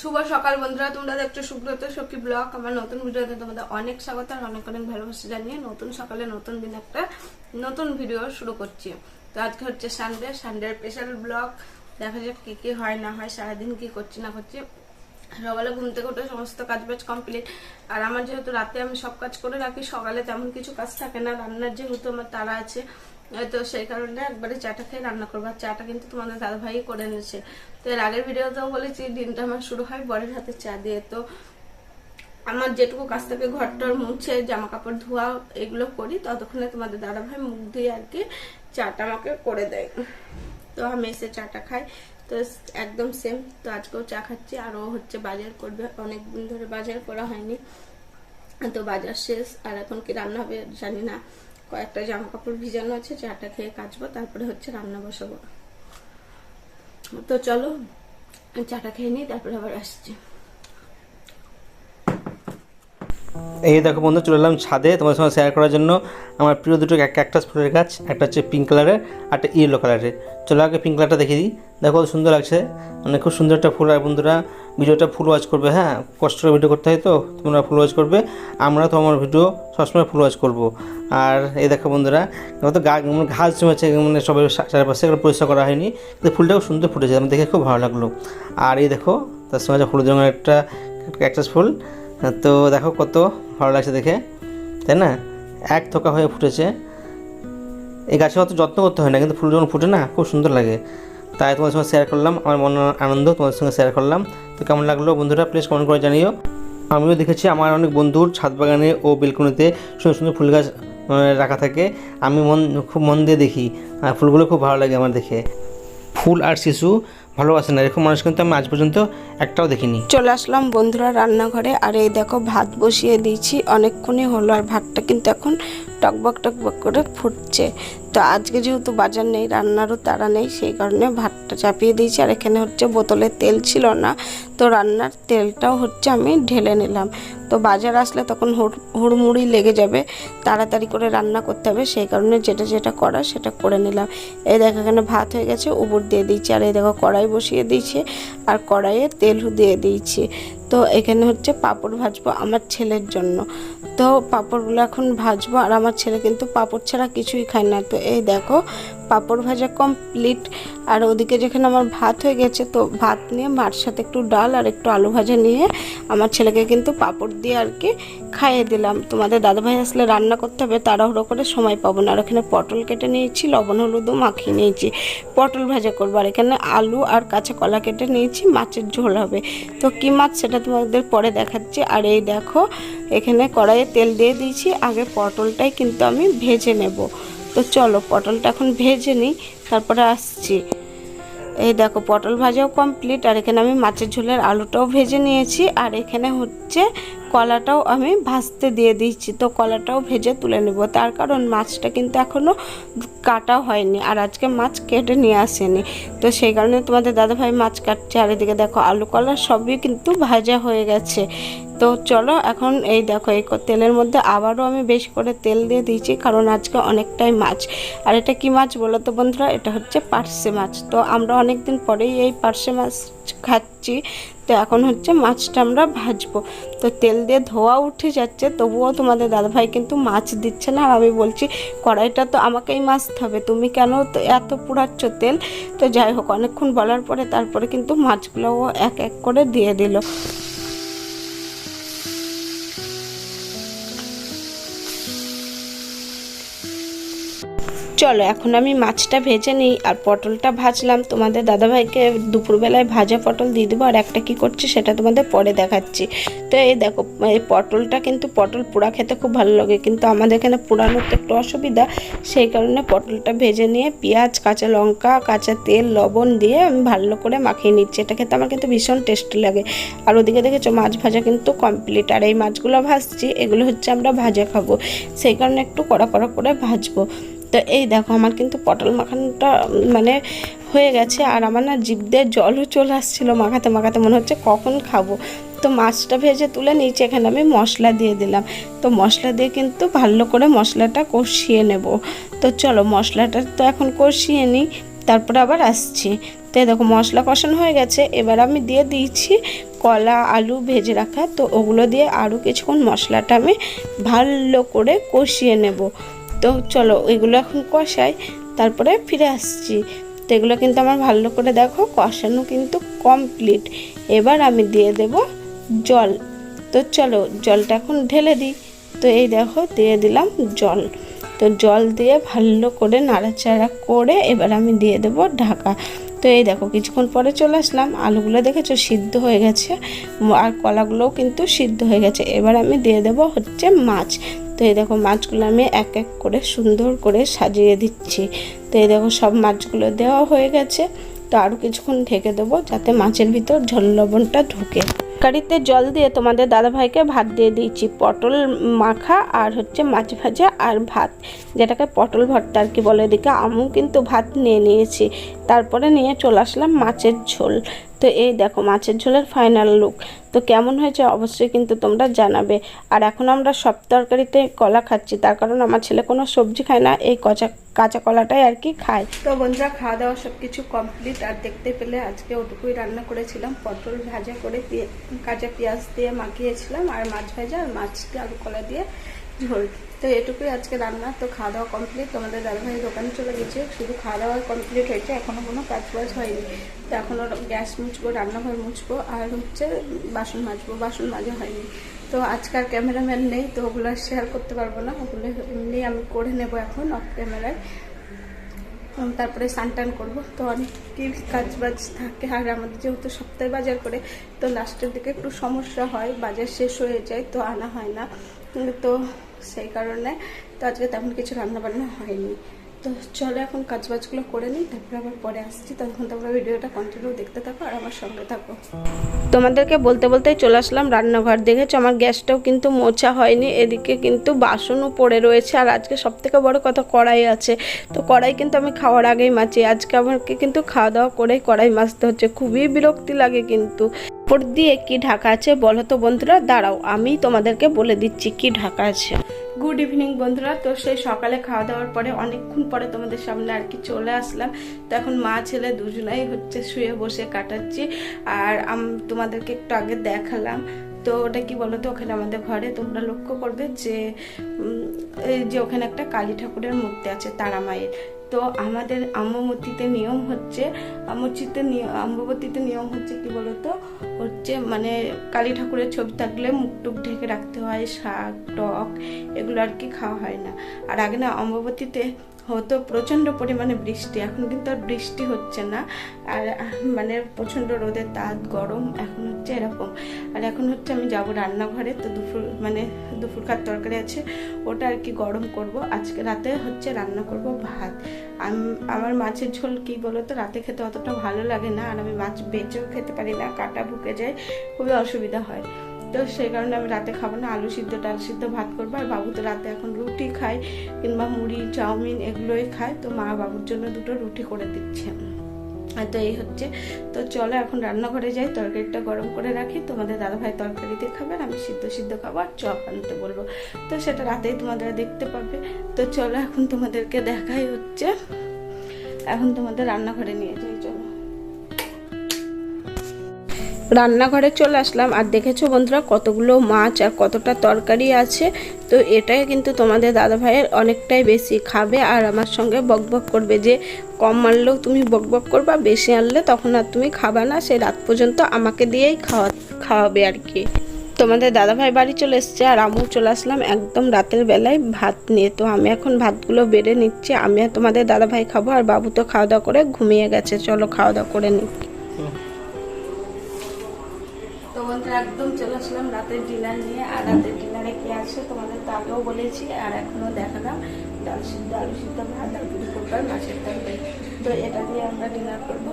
শুভ সকাল বন্ধুরা, তোমরা দেখছ সুব্রত সখী ব্লগ। আমার নতুন ভিডিওতে তোমাদের অনেক স্বাগত আর অনেক অনেক ভালোবাসা জানিয়ে নতুন সকালে নতুন দিন একটা নতুন ভিডিও শুরু করছি। তো আজকে হচ্ছে সানডে সানডের স্পেশাল ব্লগ। দেখা যাক কি কি হয়, না হয়, সারাদিন কি করছি, না করছি। সকালে ঘুম থেকে উঠে সমস্ত কাজ বাজ কমপ্লিট আর আমার যেহেতু রাতে আমি সব কাজ করে রাখি, সকালে তেমন কিছু কাজ থাকে না। রান্নার যেহেতু আমার তারা আছে তো সেই কারণে একবারে চাটা খেয়ে রান্না করব। আর চাটা কিন্তু তোমাদের দাদা ভাই করে এনেছে তো এর আগের ভিডিওতেও বলেছি দিনটা আমার শুরু হয় বরের হাতে চা দিয়ে। তো আমার যেটুকু কাজ থেকে, ঘরটার মুছে জামা কাপড় ধোয়া, এগুলো করি। ততক্ষণে তোমাদের দাদা ভাই মুখ দিয়ে আর কি চাটা আমাকে করে দেয়। তো আমি এসে চাটা খাই। তো একদম সেম তো আজকেও চা খাচ্ছি। আর ও হচ্ছে বাজার করবে। অনেক দিন ধরে বাজার করা হয়নি। তো বাজার শেষ। আর এখন কি রান্না হবে জানি না। কয়েকটা জামা কাপড় ভিজানো আছে, চাটা খেয়ে কাচবো, তারপরে হচ্ছে রান্না বসাবো। তো চলো, চাটা খেয়ে নিই, তারপরে আবার আসছি। এই দেখো বন্ধু, চলে এলাম ছাদে তোমার সঙ্গে শেয়ার করার জন্য। আমার প্রিয় দুটো ক্যাকটাস ফুলের গাছ, একটা হচ্ছে পিঙ্ক কালারের একটা ইয়েলো কালারের চলো আগে পিঙ্ক কালারটা দেখিয়ে দিই। দেখো সুন্দর লাগছে। মানে খুব সুন্দর একটা ফুল আর বন্ধুরা। ভিডিওটা ফুল ওয়াচ করবে হ্যাঁ? কষ্ট করে ভিডিও করতে হয় তো, তোমরা ফুল ওয়াচ করবে। আমরা তো আমার ভিডিও সবসময় ফুল ওয়াচ করব। আর এই দেখো বন্ধুরা তো মানে ঘাস জমেছে মানে সবাই চারপাশে এগুলো পরিষ্কার করা হয়নি। কিন্তু ফুলটাও সুন্দর ফুটেছে, আমার দেখে খুব ভালো লাগল। আর এই দেখো, তার সঙ্গে হলুদ রঙের একটা ক্যাকটাস ফুল। তো দেখো কত ভালো লাগছে দেখে, তাই না? এক থোকা হয়ে ফুটেছে। এই গাছে অত যত্ন করতে হয় না, কিন্তু ফুল যখন ফুটে না, খুব সুন্দর লাগে। তাই তোমাদের সঙ্গে শেয়ার করলাম, আমার মন আনন্দ তোমাদের সঙ্গে শেয়ার করলাম। তো কেমন লাগল বন্ধুরা? প্লিজ কমেন্ট করে জানিও। আমিও দেখেছি আমার অনেক বন্ধুর ছাদ বাগানে ও বেলকনিতে সুন্দর সুন্দর ফুল গাছ রাখা থাকে। আমি মন, খুব মন দিয়ে দেখি। আর ফুলগুলো খুব ভালো লাগে আমার দেখে। ফুল আর শিশু ভালোবাসে না, এরকম মানুষ কিন্তু আমি আজ পর্যন্ত একটাও দেখিনি। চলে আসলাম বন্ধুরা রান্নাঘরে। আর এই দেখো, ভাত বসিয়ে দিয়েছি। অনেকক্ষণই হলো আর ভাতটা কিন্তু এখন টকবক টকবক করে ফুটছে। তো আজকে যেহেতু বাজার নেই, রান্নারও তারা নেই, সেই কারণে ভাতটা চাপিয়ে দিয়েছি। আর এখানে হচ্ছে বোতলে তেল ছিল না, তো রান্নার তেলটাও হচ্ছে আমি ঢেলে নিলাম। তো বাজার আসলে তখন হুড়, হুড়মুড়ি লেগে যাবে, তাড়াতাড়ি করে রান্না করতে হবে, সেই কারণে যেটা যেটা করা সেটা করে নিলাম। এই দেখো এখানে ভাত হয়ে গেছে, উপর দিয়ে দিয়েছি, আর এই দেখো কড়াই বসিয়ে দিয়েছি, আর কড়াইয়ে তেল দিয়ে দিয়েছি। তো এখানে হচ্ছে পাঁপড় ভাজবো আমার ছেলের জন্য। তো পাঁপড়গুলো এখন ভাজবো আর আমার ছেলে কিন্তু পাঁপড় ছাড়া কিছুই খায় না। তো এই দেখো পাঁপড় ভাজা কমপ্লিট আর ওদিকে যেখানে আমার ভাত হয়ে গেছে, তো ভাত নিয়ে মার সাথে একটু ডাল আর একটু আলু ভাজা নিয়ে আমার ছেলেকে কিন্তু পাঁপড় দিয়ে আর কি খাইয়ে দিলাম। তোমাদের দাদাভাই আসলে রান্না করতে হবে, তাড়াহুড়ো করে সময় পাবো না। আর এখানে পটল কেটে নিয়েছি, লবণ, হলুদও মাখিয়ে নিয়েছি। পটল ভাজা করব। আর এখানে আলু আর কাঁচা কলা কেটে নিয়েছি, মাছের ঝোল হবে। তো কী মাছ সেটা তোমাদের পরে দেখাচ্ছি। আর এই দেখো, এখানে কড়াইয়ে তেল দিয়ে দিয়েছি। আগে পটলটাই কিন্তু আমি ভেজে নেব। তো চলো, পটলটা এখন ভেজে নিই, তারপরে আসছি। এই দেখো, পটল ভাজাও কমপ্লিট আর এখানে আমি মাছের ঝোলের আলুটাও ভেজে নিয়েছি, আর এখানে হচ্ছে কলাটাও আমি ভাজতে দিয়ে দিয়েছি তো কলাটাও ভেজে তুলে নেব, তার কারণ মাছটা কিন্তু এখনও কাটা হয়নি, আর আজকে মাছ কেটে নিয়ে আসেনি। তো সেই কারণে তোমাদের দাদাভাই মাছ কাটছে, আর এদিকে দেখো, আলু কলা সবই কিন্তু ভাজা হয়ে গেছে। তো চলো এখন এই দেখো, এই তেলের মধ্যে আবারও আমি বেশি করে তেল দিয়ে দিয়েছি, কারণ আজকে অনেকটাই মাছ। আর এটা কি মাছ বলো তো বন্ধুরা? এটা হচ্ছে পার্শে মাছ। তো আমরা অনেক দিন পরেই এই পার্সে মাছ খাচ্ছি, তো এখন হচ্ছে মাছটা আমরা ভাজবো। তো তেল দিয়ে ধোয়া উঠে যাচ্ছে, তবুও তোমাদের দাদাভাই কিন্তু মাছ দিচ্ছে না। আর আমি বলছি, কড়াইটা তো আমাকেই মাজতে হবে, তুমি কেন তো এত পুড়াচ্ছ তেল? তো যাই হোক, অনেকক্ষণ বলার পরে তারপরে কিন্তু মাছগুলোও এক এক করে দিয়ে দিল। চলো, এখন আমি মাছটা ভেজে নিই আর পটলটা ভাজলাম। তোমাদের দাদাভাইকে দুপুরবেলায় ভাজা পটল দিয়ে দেবো, আর একটা কি করছি সেটা তোমাদের পরে দেখাচ্ছি। তো এই দেখো, এই পটলটা কিন্তু পটল পোড়া খেতে খুব ভালো লাগে, কিন্তু আমাদের এখানে পোড়ানোর তো একটু অসুবিধা। সেই কারণে পটলটা ভেজে নিয়ে পেঁয়াজ, কাঁচা লঙ্কা, কাঁচা তেল, লবণ দিয়ে আমি ভালো করে মাখিয়ে নিচ্ছি। এটা খেতে আমার কিন্তু ভীষণ টেস্টি লাগে। আর ওদিকে দেখেছ, মাছ ভাজা কিন্তু কমপ্লিট আর এই মাছগুলো ভাজছি, এগুলো হচ্ছে আমরা ভাজা খাব। সেই কারণে একটু কড়া কড়া করে ভাজবো। তো এই দেখো, আমার কিন্তু পটল মাখানোটা মানে হয়ে গেছে, আর আমার না জিভ দিয়ে জলও চলে আসছিল মাখাতে মাখাতে মনে হচ্ছে কখন খাব। তো মাছটা ভেজে তুলে নিচে এখানে আমি মশলা দিয়ে দিলাম। তো মশলা দিয়ে কিন্তু ভালো করে মশলাটা কষিয়ে নেব। তো চলো, মশলাটা তো এখন কষিয়ে নিই, তারপরে আবার আসছি। তো দেখো, মশলা কষানো হয়ে গেছে, এবার আমি দিয়ে দিয়েছি কলা, আলু ভেজে রাখা। তো ওগুলো দিয়ে আরও কিছুক্ষণ মশলাটা আমি ভালো করে কষিয়ে নেব। তো চলো এগুলো এখন কষাই, তারপরে ফিরে আসছি। তো এগুলো কিন্তু আমার ভালো করে দেখো, কষানো কিন্তু কমপ্লিট এবার আমি দিয়ে দেব জল। তো চলো জলটা এখন ঢেলে দিই। তো এই দেখো, দিয়ে দিলাম জল। তো জল দিয়ে ভালো করে নাড়াচাড়া করে এবার আমি দিয়ে দেব ঢাকা। তো এই দেখো, কিছুক্ষণ পরে চলে আসলাম। আলুগুলো দেখেছ সিদ্ধ হয়ে গেছে, আর কলাগুলোও কিন্তু সিদ্ধ হয়ে গেছে। এবার আমি দিয়ে দেব হচ্ছে মাছ। তো এই দেখো মাছগুলো আমি এক এক করে সুন্দর করে সাজিয়ে দিচ্ছি। তো এই দেখো সব মাছগুলো দেওয়া হয়ে গেছে। তো আরও কিছুক্ষণ ঢেকে দেবো যাতে মাছের ভিতর ঝোল লবণটা ঢুকে। তরকারিতে জল দিয়ে তোমাদের দাদাভাইকে ভাত দিয়ে দিয়েছি। পটল মাখা আর হচ্ছে মাছ ভাজা আর ভাত। যেটাকে পটল ভর্তা আর কি বলে এদিকে, আমিও কিন্তু ভাত নিয়ে নিয়েছি। তারপরে নিয়ে চলে আসলাম মাছের ঝোল। তো এই দেখো, মাছের ঝোলের ফাইনাল লুক তো কেমন হয়েছে অবশ্যই কিন্তু তোমরা জানাবে। আর এখন আমরা সব তরকারিতে কলা খাচ্ছি, তার কারণ আমার ছেলে কোনো সবজি খায় না, এই কচা, কাঁচা কলাটাই আর কি খায়। তো বন্ধুরা, খাওয়া দাওয়া সব কিছু কমপ্লিট আর দেখতে পেলে আজকে ওটুকুই রান্না করেছিলাম, পটল ভাজা করে কাঁচা পেঁয়াজ দিয়ে মাখিয়েছিলাম, আর মাছ ভাজা আর মাছকে আলু কলা দিয়ে ঝোল। তো এটুকুই আজকে রান্না। তো খাওয়া দাওয়া কমপ্লিট তোমাদের দাদাভাই দোকানে চলে গেছে। শুধু খাওয়া দাওয়া কমপ্লিট হয়েছে। এখনও কোনো কাজ বাজ হয়নি। তো এখনও গ্যাস মুছবো, রান্নাঘর মুছবো, আর হচ্ছে বাসন মাজবো। বাসন মাজা হয়নি। তো আজকাল ক্যামেরাম্যান নেই, তো ওগুলো শেয়ার করতে পারব না। ওগুলো এমনি আমি করে নেব এখন অফ ক্যামেরায় তারপরে স্নান টান করব। তো অনেক কাজ বাজ থাকে। আর আমাদের যেহেতু সপ্তাহে বাজার করে, তো লাস্টের দিকে একটু সমস্যা হয়। বাজার শেষ হয়ে যায়, তো আনা হয় না। তো সেই কারণে তো আজকে তেমন কিছু রান্না বান্না হয়নি। তো চলো এখন কাজ বাজগুলো করে নিই, তারপরে আবার পরে আসছি। তখন তোমরা ভিডিওটা কন্টিনিউ দেখতে থাকো আর আমার সঙ্গে থাকো। তোমাদেরকে বলতে বলতে চলে আসলাম রান্নাঘর। দেখেছ? আমার গ্যাসটাও কিন্তু মোছা হয়নি, এদিকে কিন্তু বাসনও পড়ে রয়েছে। আর আজকে সব থেকে বড় কথা কড়াই আছে। তো কড়াই কিন্তু আমি খাওয়ার আগেই মাছি। আজকে আমাকে কিন্তু খাওয়া দাওয়া করেই কড়াই মাজতে হচ্ছে। খুবই বিরক্তি লাগে কিন্তু। উপর দিয়ে কি ঢাকা আছে? বলো তো বন্ধুরা, দাঁড়াও, আমি তোমাদেরকে বলে দিচ্ছি কি ঢাকা আছে। গুড ইভিনিং বন্ধুরা, তো সেই সকালে খাওয়া দাওয়ার পরে, অনেকক্ষণ পরে তোমাদের সামনে আর কি চলে আসলাম। তো এখন মা, ছেলে দুজনাই হচ্ছে শুয়ে বসে কাটাচ্ছি, আর তোমাদেরকে একটু আগে দেখালাম। তো ওটা কি বলো তো, ওখানে আমাদের ঘরে তোমরা লক্ষ্য করবে যে যে ওখানে একটা কালী ঠাকুরের মূর্তি আছে তারা মায়ের তো আমাদের আম্মবতীতে নিয়ম হচ্ছে আমচিতে আম্মবতীতে নিয়ম হচ্ছে কি বলতো? হচ্ছে মানে কালী ঠাকুরের ছবি থাকলে মুখ টুক ঢেকে রাখতে হয়, শাক, টক এগুলো আর কি খাওয়া হয় না। আর আগে না অম্ববতীতে হতো প্রচণ্ড পরিমাণে বৃষ্টি, এখন কিন্তু আর বৃষ্টি হচ্ছে না। আর মানে প্রচণ্ড রোদের তাপ গরম, এখন হচ্ছে এরকম। আর এখন হচ্ছে আমি যাব রান্নাঘরে, তো দুপুর মানে দুপুর খার তরকারি আছে, ওটা আর কি গরম করব। আজকে রাতে হচ্ছে রান্না করব ভাত। আমার মাছের ঝোল কি বলো তো রাতে খেতে অতটা ভালো লাগে না, আর আমি মাছ বেঁচেও খেতে পারি না, কাটা ভুকে যায়, খুবই অসুবিধা হয়। তো সেই কারণে আমি রাতে খাব না, আলু সিদ্ধ, ডাল সিদ্ধ ভাত করব, আর বাবু তো রাতে এখন রুটি খায়, কিংবা মুড়ি, চাউমিন এগুলোই খায়, তো মা বাবুর জন্য দুটো রুটি করে দিচ্ছে। আর তো এই হচ্ছে, তো চলো এখন রান্নাঘরে যাই, তরকারিটা গরম করে রাখি। তোমাদের দাদাভাই তরকারি দিয়ে খাবেন আমি সিদ্ধ সিদ্ধ খাব আর চপ আনতে বলব। তো সেটা রাতেই তোমাদের দেখতে পাবে। তো চলো এখন তোমাদেরকে দেখাই হচ্ছে। এখন তোমাদের রান্নাঘরে নিয়ে যাই, চলো। রান্নাঘরে চলে আসলাম। আর দেখেছ বন্ধুরা কতগুলো মাছ আর কতটা তরকারি আছে? তো এটাই কিন্তু তোমাদের দাদা ভাইয়ের অনেকটাই বেশি খাবে আর আমার সঙ্গে বকবক করবে যে কম আনলেও তুমি বকবক করবা, বেশি আনলে তখন আর তুমি খাবা না। সেই রাত পর্যন্ত আমাকে দিয়েই খাওয়া, খাওয়াবে আর কি। তোমাদের দাদাভাই বাড়ি চলে এসছে আর আমিও চলে আসলাম একদম রাতের বেলায় ভাত নিয়ে। তো আমি এখন ভাতগুলো বেড়ে নিচ্ছি আমি আর তোমাদের দাদাভাই খাব আর বাবু তো খাওয়া দাওয়া করে ঘুমিয়ে গেছে। চলো খাওয়া দাওয়া করে নিই বন্ধুরা একদম চলে আসলাম রাতের ডিনার নিয়ে, আর রাতের ডিনারে কি আছে তোমাদের তো আগেও বলেছি, আর এখনও দেখালাম ডাল সিদ্ধ, আলু সিদ্ধ ভাত আর পুরি করবার মাছের তরকারি। তো এটা দিয়ে আমরা ডিনার করব।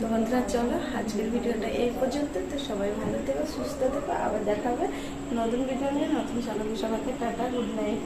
তো বন্ধুরা, চলো আজকের ভিডিওটা এই পর্যন্ত। তো সবাই ভালো থেকো, সুস্থ থেকো। আবার দেখাবে নতুন ভিডিও নিয়ে, নতুন সবাইকে টাটা গুড নাইট